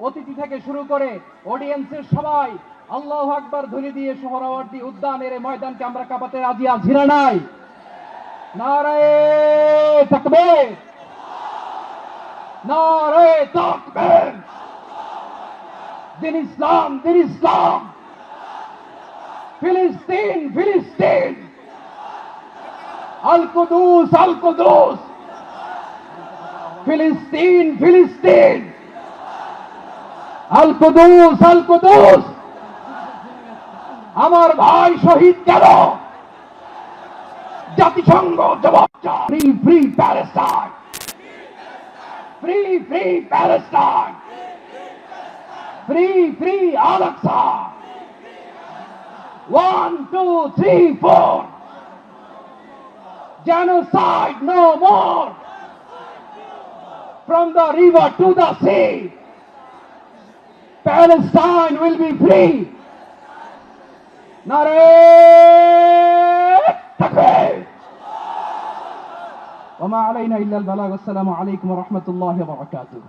অতিথি থেকে শুরু করে অডিয়েন্সের সবাই আল্লাহ আকবার ধ্বনি দিয়ে সোহরাওয়ার্দী উদ্যানের ময়দানকে আমরা কাঁপাতে রাজি আছি না নাই। ইসলাম ইসলাম। ফিলিস্তিন ফিলিস্তিন। ফিলিস্তিন ফিলিস্তিন। আল কুদুস আমার ভাই শহীদ কেন? জাতিসংঘ জবাব free free Palestine. Free free Palestine. Free free Al Aqsa one, two, three, four. Genocide no more. From the river to the sea. Palestine will be free. Nare Takbir. وما علينا إلا البلاغ والسلام عليكم ورحمة الله وبركاته